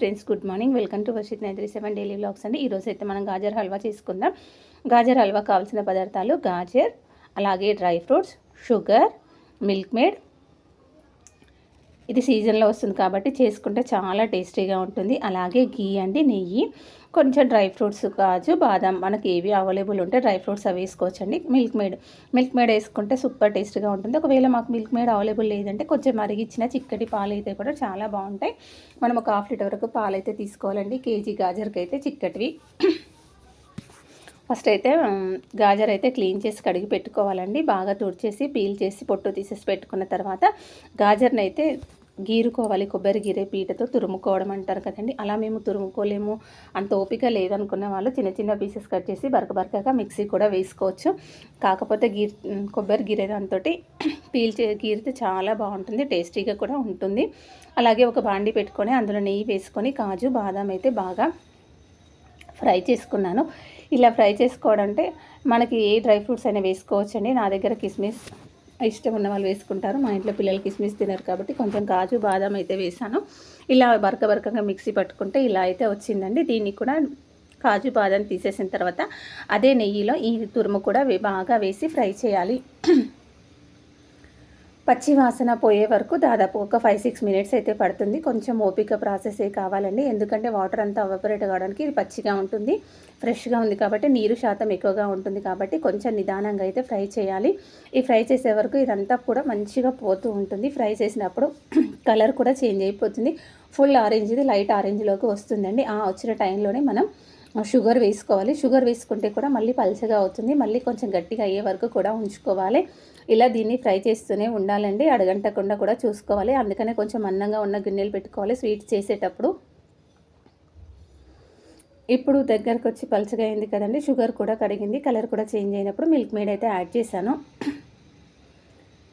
Friends good morning. Welcome to Varshith nine three seven daily blogs అండి. ఈరోజు అయితే మనం గాజర్ హల్వా చేసుకుందాం. గాజర్ హల్వా కావాల్సిన పదార్థాలు గాజర్ అలాగే dry fruits sugar Milkmaid ఇది సీజన్లో వస్తుంది కాబట్టి చేసుకుంటే చాలా టేస్టీగా ఉంటుంది. అలాగే గీ అండి నెయ్యి కొంచెం డ్రై ఫ్రూట్స్ కాజు బాదం మనకి ఏవి అవైలబుల్ ఉంటే డ్రై ఫ్రూట్స్ అవి వేసుకోవచ్చండి. మిల్క్ మేడ్ మిల్క్ మేడ్ వేసుకుంటే సూపర్ టేస్ట్గా ఉంటుంది. ఒకవేళ మాకు మిల్క్ మేడ్ అవైలబుల్ లేదంటే కొంచెం మరిగిచ్చిన చిక్కటి పాలు అయితే కూడా చాలా బాగుంటాయి. మనం ఒక హాఫ్ లీటర్ వరకు పాలు అయితే తీసుకోవాలండి. కేజీ గాజర్కి అయితే చిక్కటివి. ఫస్ట్ అయితే గాజర్ అయితే క్లీన్ చేసి కడిగి పెట్టుకోవాలండి. బాగా తుడిచేసి పీల్ చేసి పొట్టు తీసేసి పెట్టుకున్న తర్వాత గాజర్ని అయితే గీరుకోవాలి కొబ్బరి గీరే పీటతో తురుముకోవడం అంటారు కదండి. అలా మేము తురుముకోలేము. అంత ఓపిక లేదనుకున్న వాళ్ళు చిన్న చిన్న పీసెస్ కట్ చేసి బరక బరకగా మిక్సీ కూడా వేసుకోవచ్చు. కాకపోతే గీర్ కొబ్బరి గీరే దాంతో పీల్చే గీరితే చాలా బాగుంటుంది టేస్టీగా కూడా ఉంటుంది. అలాగే ఒక బాండి పెట్టుకొని అందులో నెయ్యి వేసుకొని కాజు బాదాం అయితే బాగా ఫ్రై చేసుకున్నాను. ఇలా ఫ్రై చేసుకోవడం అంటే మనకి ఏ డ్రై ఫ్రూట్స్ అయినా వేసుకోవచ్చండి. నా దగ్గర కిస్మిస్ ఇష్టం ఉన్న వాళ్ళు వేసుకుంటారు. మా ఇంట్లో పిల్లలు కిస్మిస్ తినరు కాబట్టి కొంచెం కాజు బాదం అయితే వేసాను. ఇలా బరక బరకగా మిక్సీ పట్టుకుంటే ఇలా అయితే వచ్చిందండి. దీన్ని కూడా కాజు బాదం తీసేసిన తర్వాత అదే నెయ్యిలో ఈ తురుము కూడా బాగా వేసి ఫ్రై చేయాలి. పచ్చి వాసన పోయే వరకు దాదాపు ఒక ఫైవ్ సిక్స్ మినిట్స్ అయితే పడుతుంది. కొంచెం ఓపిక ప్రాసెస్ ఏ కావాలండి. ఎందుకంటే వాటర్ అంతా అవపరేట్ కావడానికి ఇది పచ్చిగా ఉంటుంది. ఫ్రెష్గా ఉంది కాబట్టి నీరు శాతం ఎక్కువగా ఉంటుంది కాబట్టి కొంచెం నిదానంగా అయితే ఫ్రై చేయాలి. ఈ ఫ్రై చేసే వరకు ఇదంతా కూడా మంచిగా పోతూ ఉంటుంది. ఫ్రై చేసినప్పుడు కలర్ కూడా చేంజ్ అయిపోతుంది. ఫుల్ ఆరెంజ్ది లైట్ ఆరెంజ్లోకి వస్తుందండి. ఆ వచ్చిన టైంలోనే మనం షుగర్ వేసుకోవాలి. షుగర్ వేసుకుంటే కూడా మళ్ళీ పలచగా అవుతుంది. మళ్ళీ కొంచెం గట్టిగా అయ్యే వరకు కూడా ఉంచుకోవాలి. ఇలా దీన్ని ఫ్రై చేస్తూనే ఉండాలండి. అడగంటకుండా కూడా చూసుకోవాలి. అందుకనే కొంచెం అన్నంగా ఉన్న గిన్నెలు పెట్టుకోవాలి. స్వీట్ చేసేటప్పుడు. ఇప్పుడు దగ్గరకు వచ్చి పలచగా అయింది కదండి. షుగర్ కూడా కడిగింది కలర్ కూడా చేంజ్ అయినప్పుడు మిల్క్ మేడ్ అయితే యాడ్ చేశాను.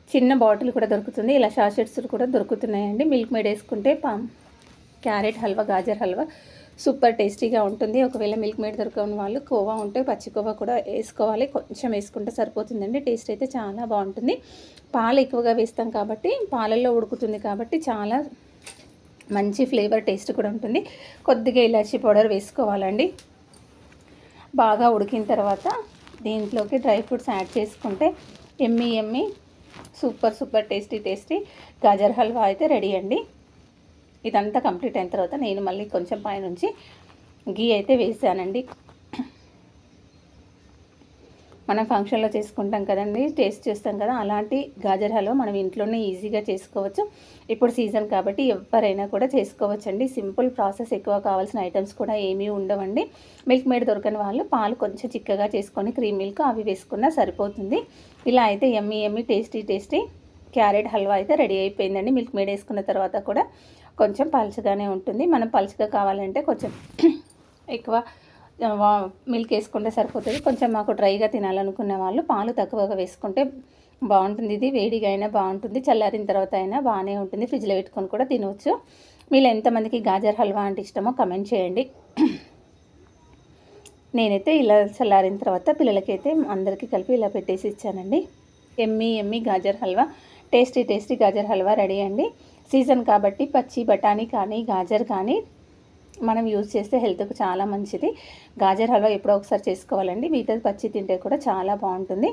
చిన్న బాటిల్ కూడా దొరుకుతుంది. ఇలా షాషెట్స్ కూడా దొరుకుతున్నాయండి. మిల్క్ మేడ్ వేసుకుంటే క్యారెట్ హల్వా గాజర్ హల్వా సూపర్ టేస్టీగా ఉంటుంది. ఒకవేళ మిల్క్ మేడ్ దొరకని వాళ్ళు కోవా ఉంటే పచ్చి కోవా కూడా వేసుకోవాలి. కొంచెం వేసుకుంటే సరిపోతుందండి. టేస్ట్ అయితే చాలా బాగుంటుంది. పాలు ఎక్కువగా వేస్తాం కాబట్టి పాలల్లో ఉడుకుతుంది కాబట్టి చాలా మంచి ఫ్లేవర్ టేస్ట్ కూడా ఉంటుంది. కొద్దిగా ఇలాచీ పౌడర్ వేసుకోవాలండి. బాగా ఉడికిన తర్వాత దీంట్లోకి డ్రై ఫ్రూట్స్ యాడ్ చేసుకుంటే yummy yummy super super tasty tasty. Gajar halwa అయితే రెడీ అండి. ఇదంతా కంప్లీట్ అయిన తర్వాత నేను మళ్ళీ కొంచెం పైనుంచి గీ అయితే వేసానండి. మనం ఫంక్షన్లో చేసుకుంటాం కదండి టేస్ట్ చేస్తాం కదా అలాంటి గాజర్ హల్వా మనం ఇంట్లోనే ఈజీగా చేసుకోవచ్చు. ఇప్పుడు సీజన్ కాబట్టి ఎవరైనా కూడా చేసుకోవచ్చండి. సింపుల్ ప్రాసెస్ ఎక్కువ కావాల్సిన ఐటమ్స్ కూడా ఏమీ ఉండవండి. మిల్క్ మేడ్ దొరకని వాళ్ళు పాలు కొంచెం చిక్కగా చేసుకొని క్రీమ్ మిల్క్ అవి వేసుకున్నా సరిపోతుంది. ఇలా అయితే yummy yummy tasty tasty carrot halwa అయితే రెడీ అయిపోయిందండి. మిల్క్ మేడ్ వేసుకున్న తర్వాత కూడా కొంచెం పలుచగానే ఉంటుంది. మనం పలుచగా కావాలంటే కొంచెం ఎక్కువ మిల్క్ వేసుకుంటే సరిపోతుంది. కొంచెం మాకు డ్రైగా తినాలనుకున్న వాళ్ళు పాలు తక్కువగా వేసుకుంటే బాగుంటుంది. ఇది వేడిగా అయినా బాగుంటుంది. చల్లారిన తర్వాత అయినా బాగానే ఉంటుంది. ఫ్రిడ్జ్లో పెట్టుకొని కూడా తినవచ్చు మీరు ఎంతమందికి గాజర్ హల్వా అంటే ఇష్టమో కమెంట్ చేయండి. నేనైతే ఇలా చల్లారిన తర్వాత పిల్లలకైతే అందరికీ కలిపి ఇలా పెట్టేసి ఇచ్చానండి. Yummy yummy gajar halwa. Tasty tasty gajar halwa ready అండి. సీజన్ కాబట్టి పచ్చి బఠానీ కానీ గాజర్ కానీ మనం యూజ్ చేస్తే హెల్త్కి చాలా మంచిది. గాజర్ హల్వా ఎప్పుడో ఒకసారి చేసుకోవాలండి. మిగతాది పచ్చి తింటే కూడా చాలా బాగుంటుంది.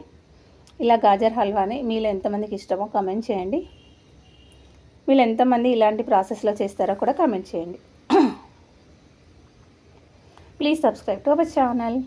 ఇలా గాజర్ హల్వాని మీరు ఎంతమందికి ఇష్టమో కమెంట్ చేయండి. మీరు ఎంతమంది ఇలాంటి ప్రాసెస్లో చేస్తారో కూడా కమెంట్ చేయండి. Please subscribe to our channel